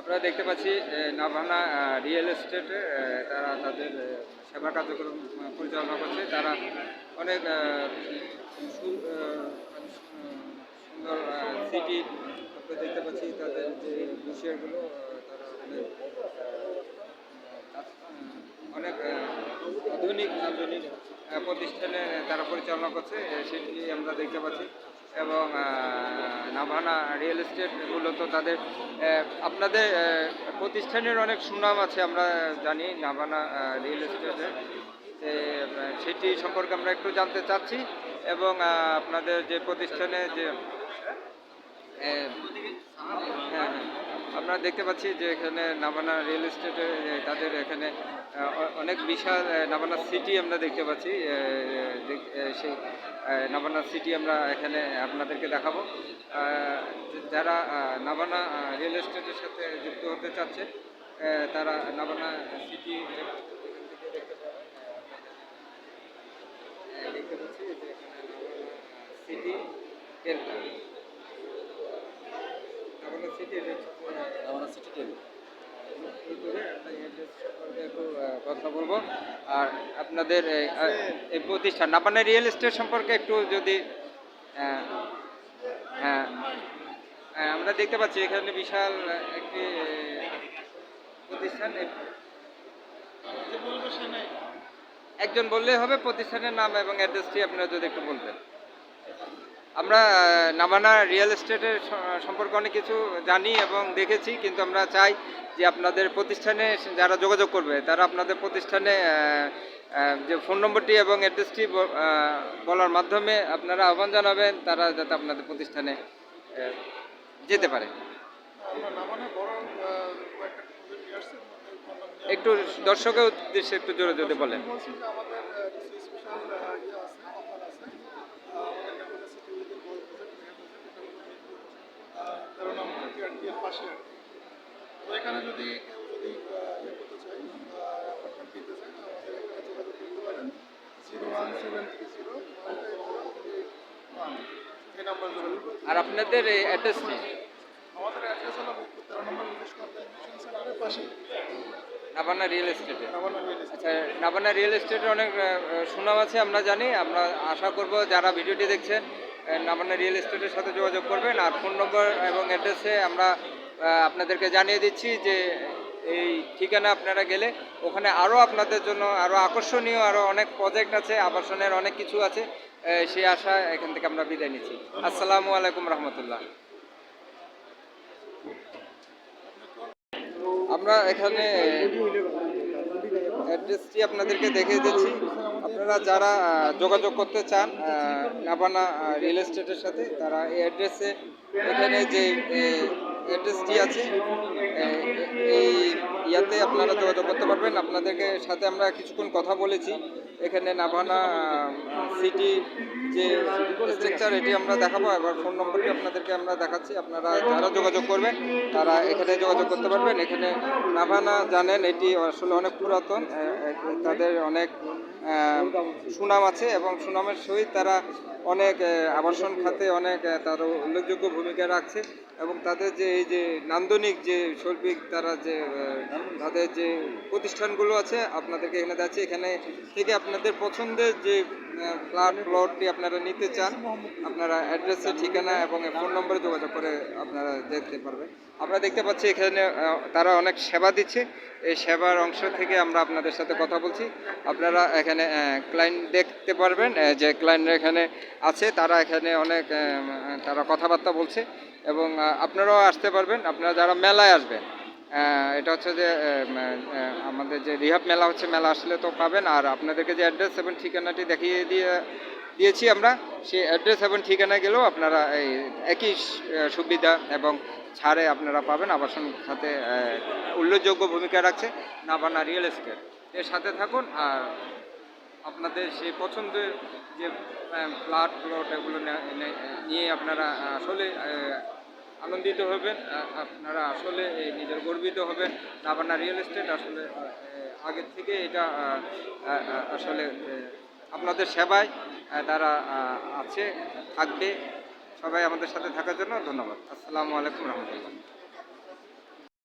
আপনারা দেখতে পাচ্ছি নাভানা রিয়েল এস্টেটে তারা তাদের সেবা কার্যক্রম পরিচালনা করছে। তারা অনেক সুন্দর সিটি দেখতে পাচ্ছি তাদের যে বিষয়গুলো তারা অনেক অনেক আধুনিক আধুনিক প্রতিষ্ঠানে তারা পরিচালনা করছে। সেটি আমরা দেখতে পাচ্ছি। এবং নাভানা রিয়েল এস্টেট মূলত তাদের আপনাদের প্রতিষ্ঠানের অনেক সুনাম আছে আমরা জানি নাভানা রিয়েল এস্টেটের সেটি সম্পর্কে আমরা একটু জানতে চাচ্ছি এবং আপনাদের যে প্রতিষ্ঠানে যে হ্যাঁ হ্যাঁ। আমরা দেখতে পাচ্ছি যে এখানে নাবানা রিয়েল এস্টেটে তাদের এখানে অনেক বিশাল নাবানা সিটি আমরা দেখতে পাচ্ছি। সেই নাভানা সিটি আমরা এখানে আপনাদেরকে দেখাবো। যারা নাবানা রিয়েল এস্টেটের সাথে যুক্ত হতে চাচ্ছে তারা নাভানা সিটি দেখতে পাচ্ছি সিটি কেন্দ্র নাভানা সিটি আমরা সিটি টেন একটু বলব। আর আপনাদের এই, প্রতিষ্ঠান আপনার রিয়েল এস্টেট সম্পর্কে একটু যদি হ্যাঁ আমরা দেখতে পাচ্ছি এখানে বিশাল একটি প্রতিষ্ঠান। একজন বললেই হবে প্রতিষ্ঠানের নাম এবং অ্যাড্রেসটি আপনারা যদি একটু বলতেন। আমরা নামানা রিয়েল এস্টেটের সম্পর্কে অনেক কিছু জানি এবং দেখেছি, কিন্তু আমরা চাই যে আপনাদের প্রতিষ্ঠানে যারা যোগাযোগ করবে, তারা আপনাদের প্রতিষ্ঠানে যে ফোন নম্বরটি এবং অ্যাড্রেসটি বলার মাধ্যমে আপনারা আহ্বান জানাবেন, তারা যাতে আপনাদের প্রতিষ্ঠানে যেতে পারে। একটু দর্শকের উদ্দেশ্যে একটু জোরে জোরে বলেন বলছি যে আমাদের আহ, কিছু স্পেশাল ইয়ে আছে অফার আছে আহ, আমাদের নাটোরে সিটি উইকের বড় প্রজেক্ট তেরো নম্বর টিআরটিএর পাশে। তো এখানে যদি কেউ যদি ইয়ে করতে চাই অ্যাপার্টমেন্ট কিনতে চাই আমাদের এখানে যোগাযোগ করতে পারেন zero one seven three zero one one এই নাম্বার যোগাযোগ আর আপনাদের অ্যাড্রেসটি আমাদের অ্যাড্রেস হলো তেরো নম্বর ইংলিশ কনভেনশন সেন্টারের পাশে নাবানা রিয়েল এস্টেটে। আচ্ছা নাবানা রিয়েল অনেক সুনাম আছে আমরা জানি। আমরা আশা করব যারা ভিডিওটি দেখছেন আহ, রিয়েল এস্টেটের সাথে যোগাযোগ করবেন আর ফোন নম্বর এবং অ্যাড্রেসে আমরা আপনাদেরকে জানিয়ে দিচ্ছি যে এই ঠিকানা আপনারা গেলে ওখানে আরও আপনাদের জন্য আরও আকর্ষণীয় আরও অনেক প্রজেক্ট আছে আবাসনের অনেক কিছু আছে সেই আশা এখান থেকে আমরা বিদায় নিচ্ছি। আসসালামু আলাইকুম রহমতুল্লাহ। আমরা এখানে অ্যাড্রেসটি আপনাদেরকে দেখিয়ে দিচ্ছি। আপনারা যারা যোগাযোগ করতে চান নাবানা রিয়েল এস্টেটের সাথে, তারা এই অ্যাড্রেসে এখানে যে অ্যাড্রেসটি আছে এই ইয়াতে আপনারা যোগাযোগ করতে পারবেন। আপনাদেরকে সাথে আমরা কিছুক্ষণ কথা বলেছি। এখানে নাভানা সিটি যে স্ট্রাকচার এটি আমরা দেখাবো। এবার ফোন নম্বরটি আপনাদেরকে আমরা দেখাচ্ছি। আপনারা যারা যোগাযোগ করবেন, তারা এখানে যোগাযোগ করতে পারবেন। এখানে নাভানা জানেন, এটি আসলে অনেক পুরাতন তাদের অনেক সুনাম আছে এবং সুনামের সহিত তারা অনেক আবাসন খাতে অনেক তার উল্লেখযোগ্য ভূমিকা রাখছে এবং তাদের যে এই যে নান্দনিক যে শৈল্পিক তারা যে তাদের যে প্রতিষ্ঠানগুলো আছে, আপনাদেরকে এখানে যাচ্ছে এখানে থেকে আপনাদের পছন্দের যে ফ্ল্যাট, প্লটটি আপনারা নিতে চান, আপনারা অ্যাড্রেসের ঠিকানা এবং ফোন নম্বরে যোগাযোগ করে আপনারা দেখতে পারবেন। আমরা দেখতে পাচ্ছি এখানে তারা অনেক সেবা দিচ্ছে। এই সেবার অংশ থেকে আমরা আপনাদের সাথে কথা বলছি। আপনারা এখানে ক্লায়েন্ট দেখতে পারবেন যে ক্লায়েন্টরা এখানে আছে, তারা এখানে অনেক তারা কথাবার্তা বলছে এবং আপনারাও আসতে পারবেন, আপনারা যারা মেলায় আসবেন এটা হচ্ছে যে আমাদের যে রিহাব মেলা হচ্ছে, মেলা আসলে তো পাবেন, আর আপনাদেরকে যে অ্যাড্রেস এবং ঠিকানাটি দেখিয়ে দিয়ে, দিয়েছি আমরা, সেই অ্যাড্রেস এবং ঠিকানা গেলেও আপনারা এই একই সুবিধা এবং ছাড়ে আপনারা পাবেন, আবাসন খাতে উল্লেখযোগ্য ভূমিকা রাখছে নাবানা রিয়েল এস্টেট। এর সাথে থাকুন, আর আপনাদের সেই পছন্দের যে ফ্ল্যাট প্লট এগুলো নিয়ে আপনারা আসলে আনন্দিত হবেন আপনারা আসলে নিজের গর্বিত হবেন। নাবানা রিয়েল এস্টেট আসলে আগের থেকে এটা আসলে আপনাদের সেবায় তারা আছে, থাকবে। সবাই আমাদের সাথে থাকার জন্য ধন্যবাদ। আসসালামু আলাইকুম রহমতুল্লাহ।